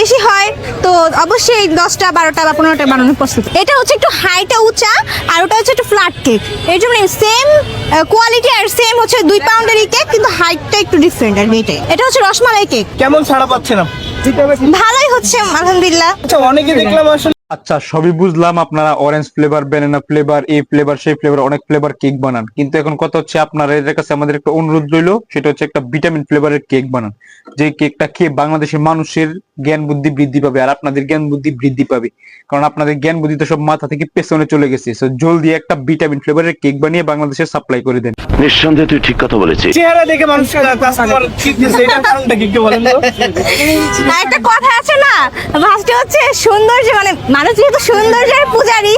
বেশি হয় তো অবশ্যই দশটা বারোটা বা পনেরোটা বানানোর প্রস্তুত। এটা হচ্ছে একটু হাইটা উঁচা আর ওটা হচ্ছে একটু ফ্ল্যাট কেক এর জন্য সেম কোয়ালিটি আর সেম হচ্ছে দুই পাউন্ডেরই কেক কিন্তু হাইটটা একটু ডিফারেন্ট আর এটাই এটা হচ্ছে রসমালাই কেক কেমন ছাড়া পাচ্ছেন না ভালোই হচ্ছে আলহামদুলিল্লাহ। আচ্ছা অনেকে দেখলাম আসলে আচ্ছা সবই বুঝলাম। আপনারা অরেঞ্জ ফ্লেভার ব্যানানা ফ্লেভার এই ফ্লেভার সেই ফ্লেভার অনেক ফ্লেভার কেক বানান। কিন্তু এখন কথা হচ্ছে আপনারা এদের কাছে আমাদের একটা অনুরোধ রইল সেটা হচ্ছে একটা ভিটামিন ফ্লেভারের কেক বানান। যে কেকটা খেয়ে বাংলাদেশের মানুষের জ্ঞান বুদ্ধি বৃদ্ধি পাবে আর আপনাদের জ্ঞান বুদ্ধি বৃদ্ধি পাবে। কারণ আপনাদের জ্ঞান বুদ্ধি তো সব মাথা থেকে পেছনে চলে গেছে। সো জলদি একটা ভিটামিন ফ্লেভারের কেক বানিয়ে বাংলাদেশে সাপ্লাই করে দেন। নিঃসন্দেহে তুই ঠিক কথা বলেছিস। চেহারা দেখে মানুষ কাস্টমার ঠিক দিচ্ছে এটার কারণটা কি বলেন তো? একটা কথা আছে ফার্স্টে হচ্ছে সৌন্দর্য মানে মানুষ যেহেতু সৌন্দর্যের পূজারি,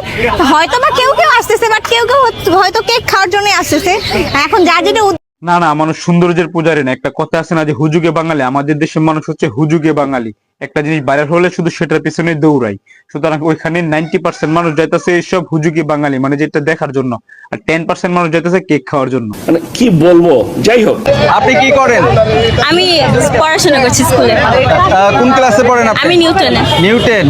হয়তো বা কেউ কেউ আসতেছে বাট কেউ কেউ হয়তো কেক খাওয়ার জন্য আসতেছে। এখন যা যেটা না না, মানুষ সৌন্দর্যের পূজারি না। একটা কথা আছে না যে, হুজুগে বাঙালি। আমাদের দেশের মানুষ হচ্ছে হুজুগে বাঙালি। একটা জিনিস ভাইরাল হলে শুধু সেটার পিছনে দৌড়াই। সুতরাং ওইখানে নাইনটি পার্সেন্ট মানুষ যাইতেছে এইসব হুজুগে বাঙালি মানে যেটা দেখার জন্য আর টেন পার্সেন্ট মানুষ যাইতেছে কেক খাওয়ার জন্য। মানে কি বলব? যাই হোক আপনি কি করেন? আমি পড়াশোনা করছি স্কুলে। কোন ক্লাসে পড়েন আপনি? আমি নিউটনে নিউটেন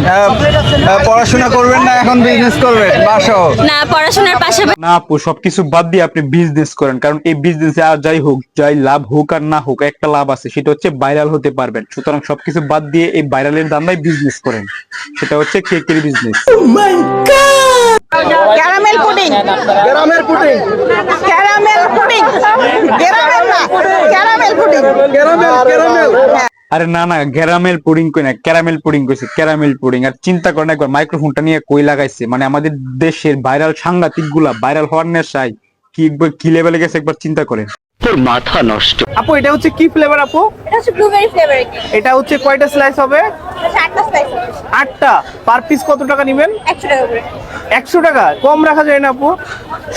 পড়াশোনা করবেন না এখন বিজনেস করবেন? বাসও না পড়াশোনার পাশাপাশি না আপু সবকিছু বাদ দিয়ে আপনি বিজনেস করেন কারণ এই বিজনেসে আর যাই হোক যাই লাভ হোক আর না হোক একটা লাভ আছে সেটা হচ্ছে ভাইরাল হতে পারবেন। সুতরাং সবকিছু বাদ দিয়ে এই ভাইরালের দান্দায় বিজনেস করেন। সেটা হচ্ছে কেকের বিজনেস ক্যারামেল পুডিং গ্রামের পুটিং ক্যারামেল পুডিং ক্যারামেল না ক্যারামেল পুডিং ক্যারামেল ক্যারামেল আরে না না ক্যারামেল পুডিং কই না ক্যারামেল পুডিং কইছে ক্যারামেল পুডিং আর চিন্তা করেন একবার মাইক্রোফোনটা নিয়ে কই লাগাইছে? মানে আমাদের দেশের ভাইরাল সাংঘাতিকগুলা ভাইরাল হওয়ার নেশায় কি কি লেভেলে গেছে একবার চিন্তা করেন। তোর মাথা নষ্ট। আপু এটা হচ্ছে কি ফ্লেভার আপু? এটা হচ্ছে ব্লুবেরি ফ্লেভার এটা হচ্ছে কয়টা স্লাইস হবে? চারটা স্লাইস আটটা পার পিস কত টাকা নেবেন? একশো টাকা করে। একশো টাকা? কম রাখা যায় না আপু।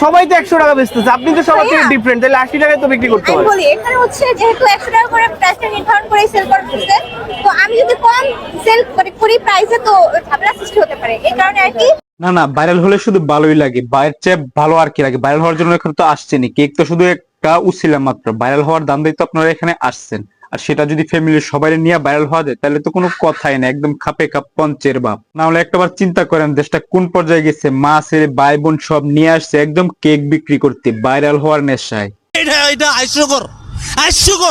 সবাই তো একশো টাকা বেচতেছে। আপনি তো সবার থেকে ডিফারেন্ট তাহলে আশি টাকায় তো বিক্রি করতে বলি এখানে হচ্ছে যেহেতু একশো টাকা করে প্রাইসটা নির্ধারণ করে সেল করতেছে তো আমি যদি কম সেল মানে করি প্রাইসে তো ঝামেলা সৃষ্টি হতে পারে। এই কারণে আর কি না না ভাইরাল হলে শুধু ভালোই লাগে। বাইরের চেয়ে ভালো আর কি লাগে? ভাইরাল হওয়ার জন্য এখানে তো আসছেনই। কেক তো শুধু একটা উছিলাম মাত্র। ভাইরাল হওয়ার দান্দাই তো আপনারা এখানে আসছেন। আর সেটা যদি ফ্যামিলির সবাই নিয়ে ভাইরাল হওয়া যায়, তাহলে তো কোনো কথাই না একদম খাপে খাপ পঞ্চের বাপ। না হলে একটাবার চিন্তা করেন, দেশটা কোন পর্যায়ে গেছে, মা ছেলে ভাই বোন সব নিয়ে আসছে, একদম কেক বিক্রি করতে ভাইরাল হওয়ার নেশায়। এটা এটা হাস্যকর হাস্যকর